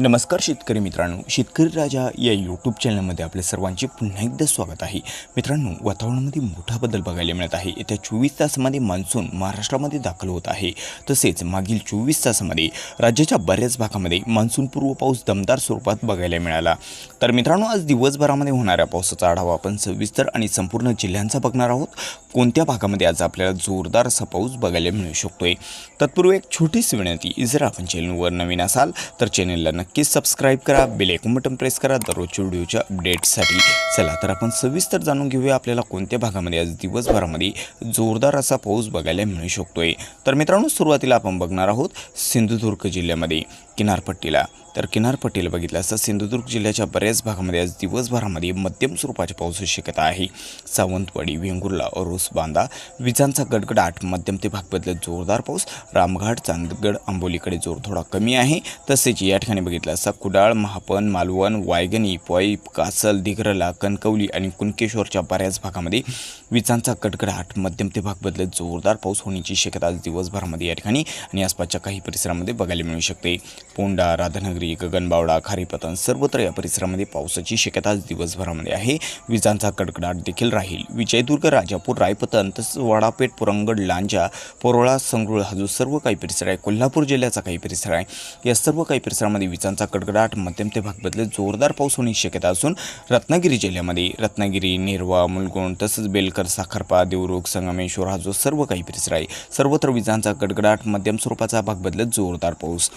नमस्कार शेतकरी मित्रांनो शेतकरी राजा या यूट्यूब चॅनलमध्ये आपल्या सर्वांचे पुन्हा एकदा स्वागत आहे. मित्रांनो वातावरणामध्ये मोठा बदल बघायला मिळत आहे. येत्या चोवीस तासामध्ये मान्सून महाराष्ट्रामध्ये दाखल होत आहे. तसेच मागील चोवीस तासामध्ये राज्याच्या बऱ्याच भागामध्ये मान्सूनपूर्व पाऊस दमदार स्वरूपात बघायला मिळाला. तर मित्रांनो आज दिवसभरामध्ये होणाऱ्या पावसाचा आढावा आपण सविस्तर आणि संपूर्ण जिल्ह्यांचा बघणार आहोत. कोणत्या भागामध्ये आज आपल्याला जोरदार असा पाऊस बघायला मिळू शकतोय? तत्पूर्वी एक छोटीशी विनंती जर आपण चॅनलवर नवीन असाल तर चॅनलला नक्कीच सबस्क्राईब करा बेलेकून बटन प्रेस करा. दररोजच्या व्हिडिओच्या अपडेटसाठी चला तर आपण सविस्तर जाणून घेऊया आपल्याला कोणत्या भागामध्ये आज दिवसभरामध्ये जोरदार असा पाऊस बघायला मिळू शकतोय. तर मित्रांनो सुरुवातीला आपण बघणार आहोत सिंधुदुर्ग जिल्ह्यामध्ये किनारपट्टीला. तर किनारपट्टीला बघितलं असता सिंधुदुर्ग जिल्ह्याच्या बऱ्याच भागामध्ये आज दिवसभरामध्ये मध्यम स्वरूपाच्या पावसाची शक्यता आहे. सावंतवाडी वेंगुर्ला अरोस बांदा विजांचा गडगडाट मध्यम ते भाग बदलत जोरदार पाऊस. रामघाट चांदगड आंबोलीकडे जोर थोडा कमी आहे. तसेच या ठिकाणी बघितलं असता कुडाळ महापन मालवण वायगणी पॉईप कासल दिग्रला कणकवली आणि कुणकेश्वरच्या बऱ्याच भागामध्ये विजांचा गडगडाट मध्यम ते भाग बदलत जोरदार पाऊस होण्याची शक्यता आज दिवसभरामध्ये या ठिकाणी आणि आसपासच्या काही परिसरामध्ये बघायला मिळू शकते. पोंडा राधानगरी गगनबावडा खारीपतन सर्वत्र या परिसरामध्ये पावसाची शक्यता दिवसभरामध्ये आहे. विजांचा कडकडाट देखील राहील. विजयदुर्ग राजापूर रायपतन तसंच वडापेठ पुरंगड लांजा पोरोळा संगरुळ हा जो सर्व काही परिसर आहे कोल्हापूर जिल्ह्याचा काही परिसर आहे या सर्व काही परिसरामध्ये विजांचा कडकडाट मध्यम ते भाग बदलत जोरदार पाऊस होण्याची शक्यता असून रत्नागिरी जिल्ह्यामध्ये रत्नागिरी निर्वा मुलगुण तसंच बेलकर साखरपा देवरुख संगमेश्वर हा जो सर्व काही परिसर आहे सर्वत्र विजांचा गडगडाट मध्यम स्वरूपाचा भाग बदलत जोरदार पाऊस.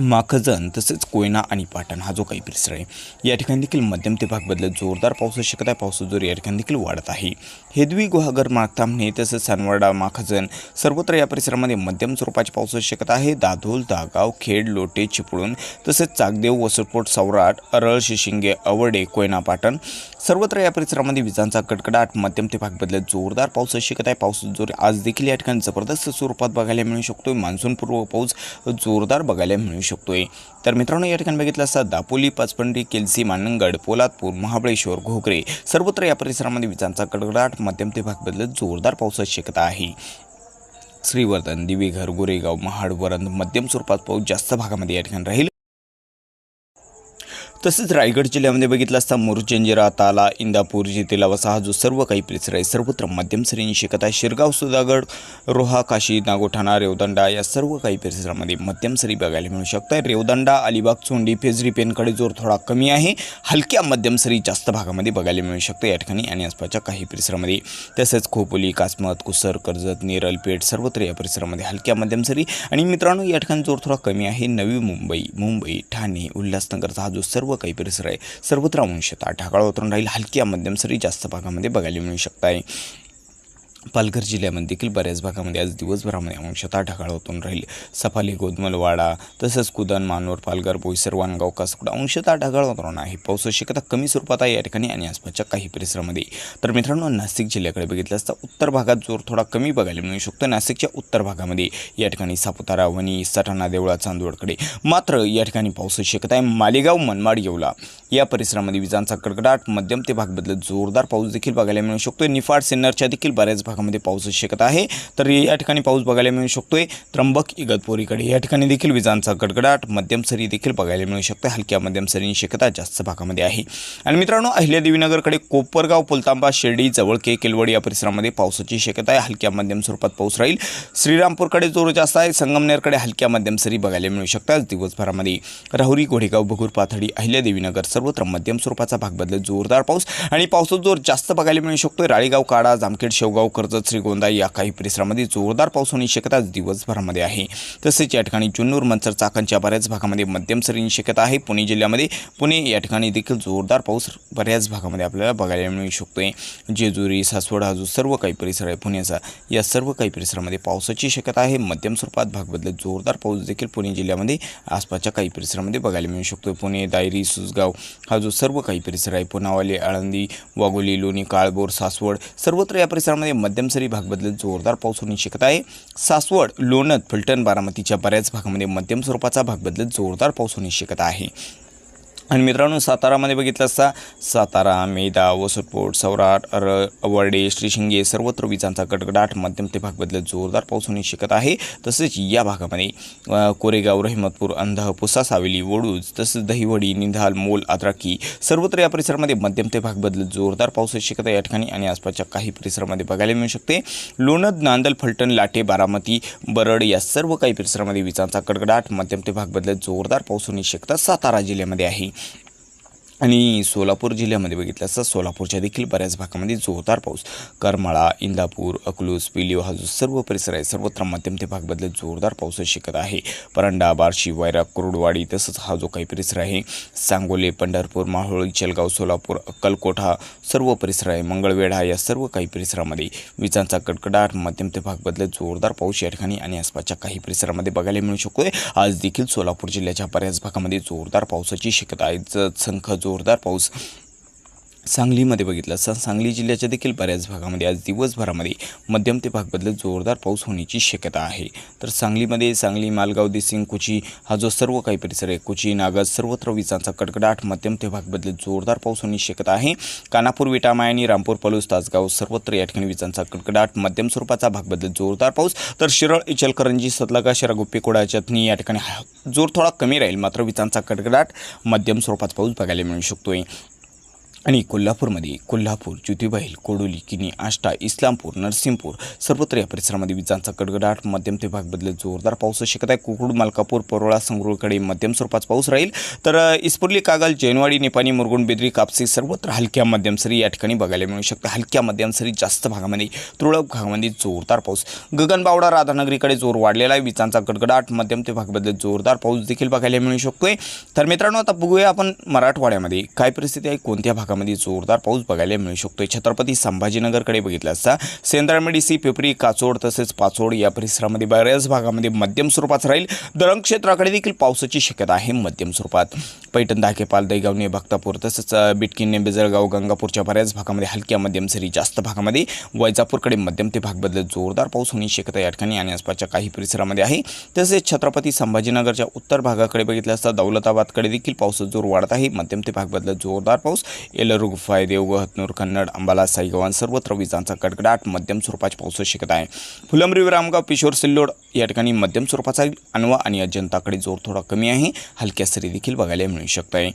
माखजन तसेच कोयना आणि पाटण हा जो काही परिसर आहे या ठिकाणी देखील मध्यम ते भाग बदलत जोरदार पावसाची शकत आहे. पावसाचा जोर या ठिकाणी देखील वाढत आहे. हेदवी गुहागर मागतामणे तसेच सानवाडा माखजन सर्वत्र या परिसरामध्ये मध्यम स्वरूपाची पावसाची शक्यता आहे. दाधोल दागाव खेड लोटे चिपळूण तसेच चाकदेव वसटपोट सौराट अरळ शिशिंगे अवडे कोयना पाटण सर्वत्र या परिसरामध्ये विजांचा कडकडाट मध्यम ते भाग बदलत जोरदार पावसाची शकत आहे. पाऊस जोर आज देखील या ठिकाणी जबरदस्त स्वरूपात बघायला मिळू शकतो मान्सूनपूर्व पाऊस जोरदार बघायला मिळू शकतोय. तर मित्रांनो या ठिकाणी बघितलं असता दापोली पाचपंडी केलसी मानंगड पोलादपूर महाबळेश्वर घोगरे सर्वत्र या परिसरामध्ये विजांचा कडकडाट मध्यम ते भाग बदलत जोरदार पावसाची शक्यता आहे. श्रीवर्धन दिवेघर गोरेगाव महाड वरंद मध्यम स्वरूपात पाऊस जास्त भागामध्ये या ठिकाणी राहील. तसंच रायगड जिल्ह्यामध्ये बघितलं असता मुरजंजिरा ताला इंदापूर जितेलावसा हा जो सर्व काही परिसर आहे. सर्वत्र मध्यम सरींची शिकत आहे. शिरगाव सुधागड रोहा काशी नागोठाणा रेवदंडा या सर्व काही परिसरामध्ये मध्यम सरी बघायला मिळू शकतात रेवदंडा अलिबाग चोंडी फेजरी पेनकडे जोर थोडा कमी आहे. हलक्या मध्यम सरी जास्त भागामध्ये बघायला मिळू शकतं या ठिकाणी आणि आसपासच्या काही परिसरामध्ये. तसेच खोपोली कासमत कुसर कर्जत नेरल पेठ सर्वत्र या परिसरामध्ये हलक्या मध्यम सरी आणि मित्रांनो या ठिकाणी जोर थोडा कमी आहे. नवी मुंबई मुंबई ठाणे उल्हासनगरचा हा जो सर्व काही परिसर आहे. सर्वत्र अंशतः ढगाळ वातावरण राहील. हलक्या मध्यम सरी जास्त भागामध्ये बघायला मिळू शकत आहे पालघर जिल्ह्यामध्ये देखील बऱ्याच भागामध्ये आज दिवसभरामध्ये अंशतः ढगाळ होतून राहील. सफाली गोदमलवाडा तसंच कुदन मानोर पालघर बोईसर वानगाव कासकुड अंशतः ढगाळ वातावरण आहे पावसाची शक्यता कमी स्वरूपात आहे या ठिकाणी आणि आसपासच्या काही परिसरामध्ये. तर मित्रांनो नाशिक जिल्ह्याकडे बघितलं असता उत्तर भागात जोर थोडा कमी बघायला मिळू शकतो. नाशिकच्या उत्तर भागामध्ये या ठिकाणी सापुतारा वणी सटाणा देवळा चांदवडकडे. मात्र या ठिकाणी पावसाची शक्यता आहे. मालेगाव मनमाड येवला या परिसरामध्ये विजांचा कडकडाट मध्यम ते भाग बदलत जोरदार पाऊस देखील बघायला मिळू शकतो निफाड सिन्नरच्या देखील बऱ्याच भागामध्ये पाऊस शक्यता आहे. तर या ठिकाणी पाऊस बघायला मिळू शकतोय. त्र्यंबक इगतपुरीकडे या ठिकाणी देखील विजांचा गडगडाट मध्यम सरी देखील बघायला मिळू शकते हलक्या मध्यम सरींची शक्यता जास्त भागामध्ये आहे. आणि मित्रांनो अहिल्यादेवीनगरकडे कोपरगाव पुलतांबा शिर्डी जवळके केलवड या परिसरामध्ये पावसाची शक्यता आहे. हलक्या मध्यम स्वरूपात पाऊस राहील. श्रीरामपूरकडे जोर जास्त आहे. संगमनेरकडे हलक्या मध्यम सरी बघायला मिळू शकतात. दिवसभरामध्ये राहुरी घोडेगाव भगूर पाथडी अहिल्यादेवीनगर सर्वत्र मध्यम स्वरूपाचा भाग बदलत जोरदार पाऊस आणि पावसाचा जोर जास्त बघायला मिळू शकतो राळेगाव काडा जामखेड शेवगाव कर्जत श्रीगोंदा या काही परिसरामध्ये जोरदार पाऊस होण्याची शक्यता दिवसभरामध्ये आहे. तसेच या ठिकाणी जुन्नूर मंचर चाकणच्या बऱ्याच भागामध्ये मध्यम सरींची शक्यता आहे. पुणे जिल्ह्यामध्ये पुणे या ठिकाणी देखील जोरदार पाऊस बऱ्याच भागामध्ये आपल्याला बघायला मिळू शकतोय. जेजुरी सासवड हा जो सर्व काही परिसर आहे. पुण्याचा या सर्व काही परिसरामध्ये पावसाची शक्यता आहे. मध्यम स्वरूपात भाग बदलत जोरदार पाऊस देखील पुणे जिल्ह्यामध्ये आसपासच्या काही परिसरामध्ये बघायला मिळू शकतो पुणे दायरी सुसगाव हा जो सर्व काही परिसर आहे पुनावाले आळंदी वाघोली लोणी काळबोर सासवड सर्वत्र या परिसरामध्ये मध्यम सरी भाग बदलत जोरदार पाऊस होण्याची शक्यता आहे. सासवड लोणत फलटण बारामतीच्या बऱ्याच भागामध्ये मध्यम स्वरूपाचा भाग बदलत जोरदार पाऊस होण्याची शक्यता आहे. आणि मित्रांनो सातारामध्ये बघितलं असता सातारा मेदा वसटपोट सौराट अर वर्डे श्रीशिंगे सर्वत्र विजांचा गडगडाट मध्यम ते भाग बदलत जोरदार पाऊस होणे शिकत आहे. तसेच या भागामध्ये कोरेगाव रहिमतपूर अंधह पुसा सावेली वडूज तसेच दहिवडी निधाल मोल आद्राकी सर्वत्र या परिसरामध्ये मध्यम ते भाग बदलत जोरदार पाऊस शिकत आहे. या ठिकाणी आणि आसपासच्या काही परिसरामध्ये बघायला मिळू शकते. लोणद नांदल फलटण लाटे बारामती बरड या सर्व काही परिसरामध्ये विजांचा कडकडाट मध्यम ते भाग बदलत जोरदार पाऊस होणे शक्यता सातारा जिल्ह्यामध्ये आहे. आणि सोलापूर जिल्ह्यामध्ये बघितलं असता सोलापूरच्या देखील बऱ्याच भागामध्ये जोरदार पाऊस. करमाळा इंदापूर अकलूज पिलिओ हा जो सर्व परिसर आहे सर्वत्र मध्यम ते भागबद्दल जोरदार पाऊस शिकत आहे. परंडा बार्शी वैराग कुरुडवाडी तसंच हा जो काही परिसर आहे सांगोले पंढरपूर माहोळ चलगाव सोलापूर अक्कलकोट हा सर्व परिसर आहे. मंगळवेढा या सर्व काही परिसरामध्ये विजांचा कडकडाट मध्यम ते भाग बदलत जोरदार पाऊस या ठिकाणी आणि आसपासच्या काही परिसरामध्ये बघायला मिळू शकतोय. आज देखील सोलापूर जिल्ह्याच्या बऱ्याच भागामध्ये जोरदार पावसाची शक्यता आहे. ज- संख जोरदार पाऊस सांगलीमध्ये बघितलं असता सांगली जिल्ह्याच्या देखील बऱ्याच भागामध्ये आज दिवसभरामध्ये मध्यम ते भाग बदलत जोरदार पाऊस होण्याची शक्यता आहे. तर सांगलीमध्ये सांगली मालगाव देसिंग कुची हा जो सर्व काही परिसर आहे कुची नागज सर्वत्र विजांचा कडकडाट मध्यम ते भाग बदलत जोरदार पाऊस होण्याची शक्यता आहे. कानापूर विटामाय आणि रामपूर पलूस तासगाव सर्वत्र या ठिकाणी विजांचा कडकडाट मध्यम स्वरूपाचा भाग बदलत जोरदार पाऊस. तर शिरळ इचलकरंजी सतलगा शिरागुप्पी कोडा चटणी या ठिकाणी हा- जोर थोडा कमी राहील मात्र विजांचा कडकडाट मध्यम स्वरूपाचा पाऊस बघायला मिळू शकतोय. आणि कोल्हापूरमध्ये कोल्हापूर ज्योतिबाईल कोडोली किनी आष्टा इस्लामपूर नरसिंहपूर सर्वत्र या परिसरामध्ये विजांचा कडकडाट मध्यम ते भाग बदलत जोरदार पाऊस शिकत आहे. कुकुड मालकापूर परोळा संगरूळकडे मध्यम स्वरूपाचा पाऊस राहील. तर इस्पुर्ली कागल जैनवाडी निपाणी मुरगुण बेदरी कापसी सर्वत्र हलक्या मध्यम सरी या ठिकाणी बघायला मिळू शकतं. हलक्या मध्यम सरी जास्त भागामध्ये तुरळक भागामध्ये जोरदार पाऊस. गगनबावडा राधानगरीकडे जोर वाढलेला आहे. विजांचा गडगडाट मध्यम ते भाग बदलत जोरदार पाऊस देखील बघायला मिळू शकतोय. तर मित्रांनो आता बघूया आपण मराठवाड्यामध्ये काय परिस्थिती आहे कोणत्या भागामध्ये जोरदार पाऊस बघायला मिळू शकतो छत्रपती संभाजीनगरकडे बघितलं असता सेंद्रामेडिसी पिपरी काचोड तसेच पाचोड या परिसरामध्ये बऱ्याच भागामध्ये मध्यम स्वरूपात राहील. दरंग क्षेत्राकडे देखील पावसाची शक्यता आहे मध्यम स्वरूपात. पैठण धाकेपाल दैगावणे भक्तापूर तसंच बिटकीने बिटकिन्ने बेजळगाव गंगापूरच्या बऱ्याच भागामध्ये हलक्या मध्यम सरी जास्त भागामध्ये वैजापूरकडे मध्यम ते भाग बदलत जोरदार पाऊस होण्याची शक्यता या ठिकाणी आणि आसपासच्या काही परिसरामध्ये आहे. तसेच छत्रपती संभाजीनगरच्या उत्तर भागाकडे बघितलं असता दौलताबादकडे देखील पावसाचा जोर वाढत आहे. मध्यम ते भाग बदलत जोरदार पाऊस. येलरू गुफाय देवगह हतनूर कन्नड अंबाला साईगव्हाण सर्वत्र विजांचा कडकडाट मध्यम स्वरूपाची पाऊस शकत आहे. फुलंब्री रामगाव पिशोर सिल्लोड या ठिकाणी मध्यम स्वरूपाचा अनवा आणि अजंताकडे जोर थोडा कमी आहे. हलक्या सरी देखील बघायला मिळू शकत आहे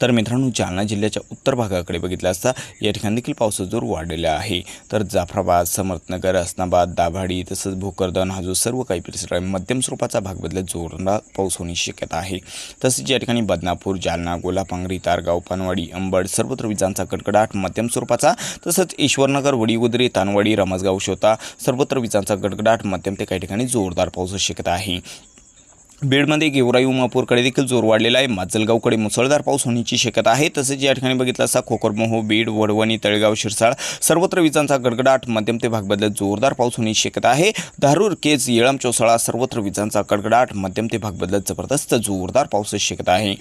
तर मित्रांनो जालना जिल्ह्याच्या उत्तर भागाकडे बघितलं असता या ठिकाणी देखील पावसाचा जोर वाढलेला आहे. तर जाफराबाद समर्थनगर असनाबाद दाभाडी तसंच भोकरदन हा जो सर्व काही परिसर आहे मध्यम स्वरूपाचा भाग बदलत जोरदार पाऊस होण्याची शक्यता आहे. तसेच या ठिकाणी बदनापूर जालना गोलापांगरी तारगाव पानवाडी अंबड सर्वत्र विजांचा कडकडाट मध्यम स्वरूपाचा. तसंच ईश्वरनगर वडीगुद्री तानवाडी रमसगाव शोता सर्वत्र विजांचा गडगडाट मध्यम ते काही ठिकाणी जोरदार पावसाची शक्यता आहे. बीडमध्ये गेवराई उमापूरकडे देखील जोर वाढलेला आहे. माजलगावकडे मुसळधार पाऊस होण्याची शक्यता आहे. तसेच या ठिकाणी बघितलं असता खोकरमोहो बीड वडवणी तळेगाव शिरसाळ सर्वत्र विजांचा गडगडाट. मध्यम ते भाग बदलत जोरदार पाऊस होण्याची शक्यता आहे. धारूर केज येळम चौसाळा सर्वत्र विजांचा गडगडाट. मध्यम ते भाग बदलत जबरदस्त जोरदार पावसाची शक्यता आहे.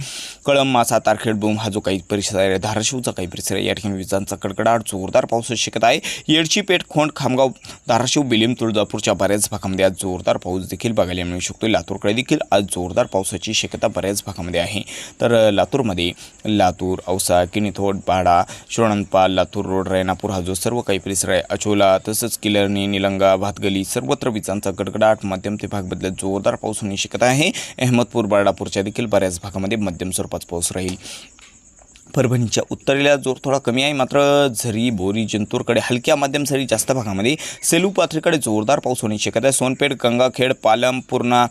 कळम मासा तारखेड बोम हा जो काही परिसर आहे धाराशिवचा काही परिसर आहे या ठिकाणी विजांचा गडगडाट. जोरदार पावसाची शक्यता आहे. येडची पेठ खोंड खामगाव धाराशिव बिलिम तुळजापूरच्या बऱ्याच भागामध्ये आज जोरदार पाऊस देखील बघायला मिळू शकतो लातूरकडे देखील आज जोरदार पावसाची शक्यता बऱ्याच भागामध्ये आहे. तर लातूरमध्ये लातूर औसा किणीथोड पाडा शिरोणंदपाल लातूर रोड रायनापूर हा जो सर्व काही परिसर आहे. अचोला तसंच किलरणी निलंगा भातगली सर्वत्र विजांचा गडगडाट मध्यम ते भाग बदलत जोरदार पाऊस होण्याची शक्यता आहे. अहमदपूर बारडापूरच्या देखील बऱ्याच भागामध्ये मध्यम स्वरूपात पाऊस राहील. परभणीच्या उत्तरेला जोर थोडा कमी आहे. मात्र झरी बोरी जिंतूरकडे हलक्या माध्यम सरी जास्त भागामध्ये सेलू पाथरीकडे जोरदार पाऊस होण्याची शक्यता आहे. सोनपेठ गंगाखेड पालम पूर्णा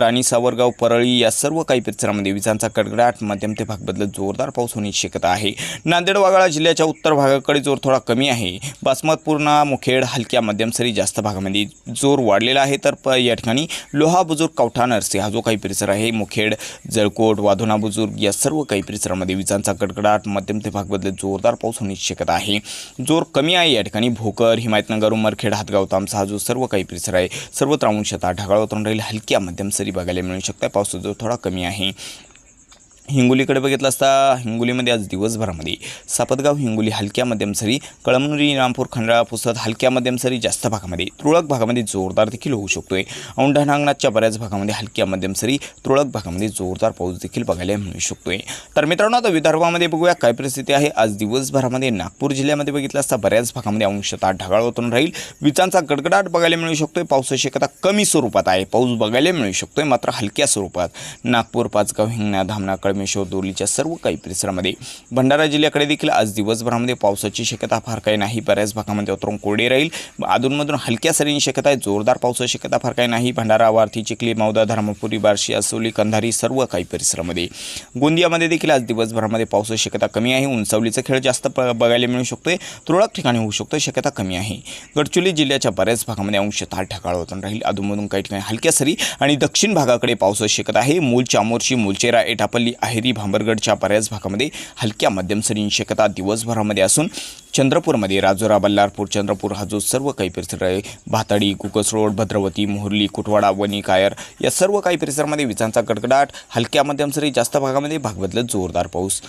राणी सावरगाव परळी या सर्व काही परिसरामध्ये विजांचा कडकडाट मध्यम ते भाग बदलत जोरदार पाऊस होण्याची शक्यता आहे. नांदेड वाघाळा जिल्ह्याच्या उत्तर भागाकडे जोर थोडा कमी आहे. बासमत पूर्णा मुखेड हलक्या मध्यम सरी जास्त भागामध्ये जोर वाढलेला आहे. तर प या ठिकाणी लोहा बुजुर्ग कवठा नरसी हा जो काही परिसर आहे मुखेड जळकोट वाधोना बुजुर्ग या सर्व काही परिसरामध्ये विजांचा कडकडाट मध्यम ते भाग बदलत जोरदार पाऊस होण्याची शक्यता आहे. जोर कमी आहे. या ठिकाणी भोकर हिमायतनगर उमरखेड हातगाव तामसा हा जो सर्व काही परिसर आहे. सर्वत्र अंशतः ढगाळ वातावरण राहील. हलक्या मध्यम सरी बघायला मिळू शकतात. पावसाचा जोर थोडा कमी आहे. हिंगोलीकडे बघितलं असता हिंगोलीमध्ये आज दिवसभरामध्ये सापतगाव हिंगोली हलक्या मध्यम सरी कळमनुरी रामपूर खंडाळा पुसद हलक्या मध्यम सरी जास्त भागामध्ये तुरळक भागामध्ये जोरदार देखील होऊ शकतोय. औंढा नागनाथच्या बऱ्याच भागामध्ये हलक्या मध्यम सरी तुरळक भागामध्ये जोरदार पाऊस देखील बघायला मिळू शकतोय. तर मित्रांनो आता विदर्भामध्ये बघूया काय परिस्थिती आहे. आज दिवसभरामध्ये नागपूर जिल्ह्यामध्ये बघितलं असता बऱ्याच भागामध्ये अंशतः ढगाळ होतून राहील. विजांचा गडगडाट बघायला मिळू शकतोय. पावसाची शक्यता कमी स्वरूपात आहे. पाऊस बघायला मिळू शकतोय मात्र हलक्या स्वरूपात. नागपूर पाचगाव हिंगणा धामणा परमेश्वर दोरलीच्या सर्व काही परिसरामध्ये. भंडारा जिल्ह्याकडे देखील आज दिवसभरामध्ये पावसाची शक्यता फार काही नाही. बऱ्याच भागामध्ये उतरून कोरडे राहील. अधूनमधून हलक्या सरींची शक्यता आहे. जोरदार पावसाची शक्यता फार काही नाही. भंडारा वारथी चिखली मौदा धर्मपुरी बार्शी असोली कंधारी सर्व काही परिसरामध्ये. गोंदियामध्ये देखील आज दिवसभरामध्ये पावसाची शक्यता कमी आहे. उंचावलीचा खेळ जास्त प बघायला मिळू शकतो तुरळक ठिकाणी होऊ शकतो शक्यता कमी आहे. गडचिरोली जिल्ह्याच्या बऱ्याच भागामध्ये अंशतः ढगाळ होतून राहील. अधूनमधून काही ठिकाणी हलक्या सरी आणि दक्षिण भागाकडे पावसाची शक्यता आहे. मूल चामोर्शी मुलचेरा एटापल्ली अहेरी भांबरगडच्या बऱ्याच भागामध्ये हलक्या मध्यम सरींची शक्यता दिवसभरामध्ये असून चंद्रपूरमध्ये राजुरा बल्लारपूर चंद्रपूर हा जो सर्व काही परिसर आहे भाताडी कुकस रोड भद्रवती मोहर्ली कुटवाडा वणी कायर या सर्व काही परिसरामध्ये विजांचा गडगडाट हलक्या मध्यम सरी जास्त भागामध्ये भागबदलत जोरदार पाऊस.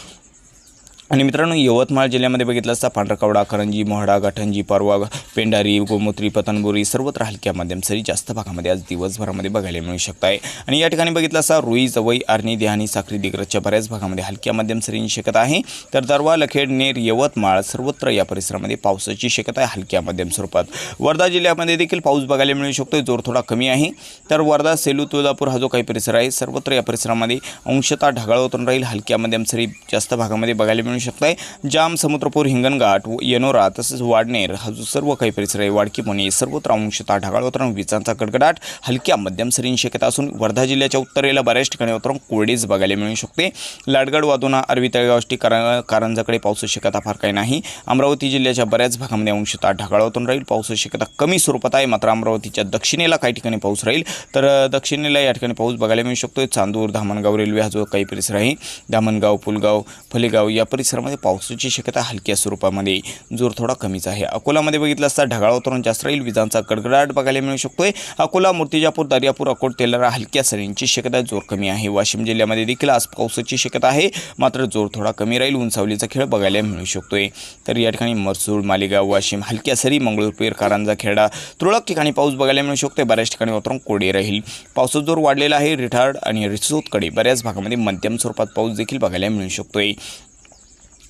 आणि मित्रांनो यवतमाळ जिल्ह्यामध्ये बघितलं असता पांढरकवडा करंजी मोहडा गठंजी परवा पेंडारी गोमूत्री पतनबुरी सर्वत्र हलक्या मध्यम सरी जास्त भागामध्ये आज दिवसभरामध्ये बघायला मिळू शकत आहे आणि या ठिकाणी बघितलं असता रुई जवई आर्णी देहानी साखरी दिग्रजच्या बऱ्याच भागामध्ये हलक्या मध्यम सरींची शक्यता आहे. तर दरवा लखेड नेर यवतमाळ सर्वत्र या परिसरामध्ये पावसाची शक्यता आहे हलक्या मध्यम स्वरूपात. वर्धा जिल्ह्यामध्ये देखील पाऊस बघायला मिळू शकतो जोर थोडा कमी आहे. तर वर्धा सेलू तुळजापूर हा जो काही परिसर आहे सर्वत्र या परिसरामध्ये अंशतः ढगाळ होतून राहील. हलक्या मध्यम सरी जास्त भागामध्ये बघायला मिळू शकत शकताय. जाम समुद्रपूर हिंगणघाट व येनोरा तसेच वाडनेर हा जो सर्व काही परिसर आहे वाडकी पुणे सर्वत्र अंशतः ढगाळ वातावरण विजांचा गडगडाट हलक्या मध्यम सरींची शक्यता असून वर्धा जिल्ह्याच्या उत्तरेला बऱ्याच ठिकाणी वातावरण कोरडेच बघायला मिळू शकते. लाडगड वादोना अरवी तळेगावष्टी कार कारंजाकडे पावसाची शक्यता फार काही नाही. अमरावती जिल्ह्याच्या बऱ्याच भागामध्ये अंशतः ढगाळ वातावरण राहील. पावसाची शक्यता कमी स्वरूपात आहे मात्र अमरावतीच्या दक्षिणेला काही ठिकाणी पाऊस राहील. तर दक्षिणेला या ठिकाणी पाऊस बघायला मिळू शकतो चांदूर धामणगाव रेल्वे हा जो काही परिसर आहे धामणगाव पुलगाव फलेगाव या परिसर परिसरामध्ये पावसाची शक्यता हलक्या स्वरूपामध्ये जोर थोडा कमीच आहे. अकोलामध्ये बघितलं असता ढगाळ वातावरण जास्त राहील. विजांचा गडगडाट बघायला मिळू शकतोय. अकोला मूर्तिजापूर दर्यापूर अकोट तेलारा हलक्या सरींची शक्यता जोर कमी आहे. वाशिम जिल्ह्यामध्ये देखील आज पावसाची शक्यता आहे. मात्र जोर थोडा कमी राहील. उंचावलीचा खेळ बघायला मिळू शकतोय. तर या ठिकाणी मरसूड मालेगाव वाशिम हलक्या सरी मंगळूरपेर कारंजा खेडा तुरळक ठिकाणी पाऊस बघायला मिळू शकतोय. बऱ्याच ठिकाणी वातावरण कोरडे राहील. पावसाचा जोर वाढलेला आहे. रिठाड आणि रिसोदकडे बऱ्याच भागामध्ये मध्यम स्वरूपात पाऊस देखील बघायला मिळू शकतोय.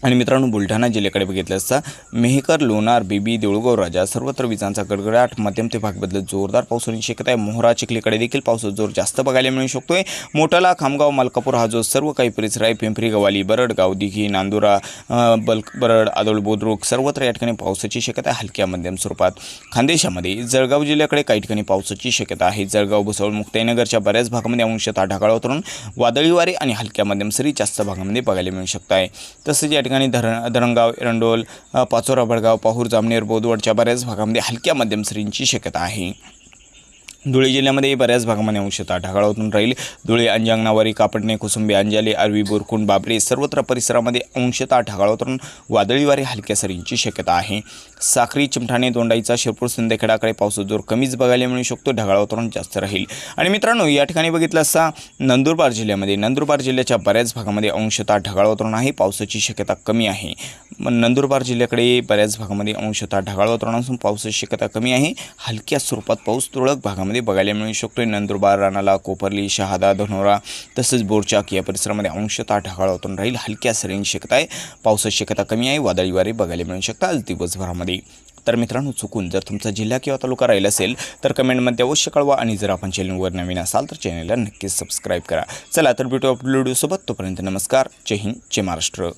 आणि मित्रांनो बुलढाणा जिल्ह्याकडे बघितलं असता मेहकर लोणार बेबी देऊळगाव राजा सर्वत्र विजांचा गडगडाट मध्यम ते भाग बदलत जोरदार पाऊस होण्याची शक्यता आहे. मोहरा चिखलीकडे देखील पावसाचा जोर जास्त बघायला मिळू शकतोय. मोटाला खामगाव मलकापूर हा जो सर्व काही परिसर आहे पिंपरी गवाली बरडगाव दिघी नांदुरा अं, बल्क बरड आदोळ बोद्रुक सर्वत्र या ठिकाणी पावसाची शक्यता आहे. हलक्या मध्यम स्वरूपात खानदेशामध्ये जळगाव जिल्ह्याकडे काही ठिकाणी पावसाची शक्यता आहे. जळगाव भुसावळ मुक्ताईनगरच्या बऱ्याच भागामध्ये अंशतः ढगाळ उतरून वादळी वारे आणि हलक्या मध्यम सरी जास्त भागामध्ये बघायला मिळू शकत आहे तसेच या ठिकाणी धरण धरणगाव एरंडोल पाचोरा बडगाव पाहूर जामनेर बोदवडच्या बऱ्याच भागामध्ये हलक्या मध्यम सरींची शक्यता आहे. धुळे जिल्ह्यामध्ये बऱ्याच भागामध्ये अंशतः ढगाळ होतून राहील. धुळे अंजांग नावारी कापडणे कुसुंबी अंजाली अरवी बोरकुंड बाबरे सर्वत्र परिसरामध्ये अंशतः ढगाळ होतून वादळी वारे हलक्या सरींची शक्यता आहे. साखरी चिमठाणे दोंडाईचा शिरपूर सिंदखेडाकडे पावसाचा जोर कमीच बघायला मिळू शकतो. ढगाळ वातावरण जास्त राहील. आणि मित्रांनो या ठिकाणी बघितलं असता नंदुरबार जिल्ह्यामध्ये नंदुरबार जिल्ह्याच्या बऱ्याच भागामध्ये अंशतः ढगाळ वातावरण आहे. पावसाची शक्यता कमी आहे. मग नंदुरबार जिल्ह्याकडे बऱ्याच भागामध्ये अंशतः ढगाळ वातावरण असून पावसाची शक्यता कमी आहे. हलक्या स्वरूपात पाऊस तुरळक भागामध्ये बघायला मिळू शकतो नंदुरबार रानाला कोपरली शहादा धनोरा तसेच बोरचाक या परिसरामध्ये अंशतः ढगाळ होतून राहील. हलक्या सरींची शक्यता आहे. पावसाची शक्यता कमी आहे. वादळी वारे बघायला मिळू शकतात आज दिवसभरामध्ये. तर मित्रांनो चुकून जर तुमचा जिल्हा किंवा तालुका राहिला असेल तर कमेंटमध्ये अवश्य कळवा आणि जर आपण चॅनलवर नवीन असाल तर चॅनलला नक्कीच सबस्क्राईब करा. चला तर भेटू आपल्या व्हिडिओसोबत. तोपर्यंत नमस्कार. जय हिंद जय महाराष्ट्र.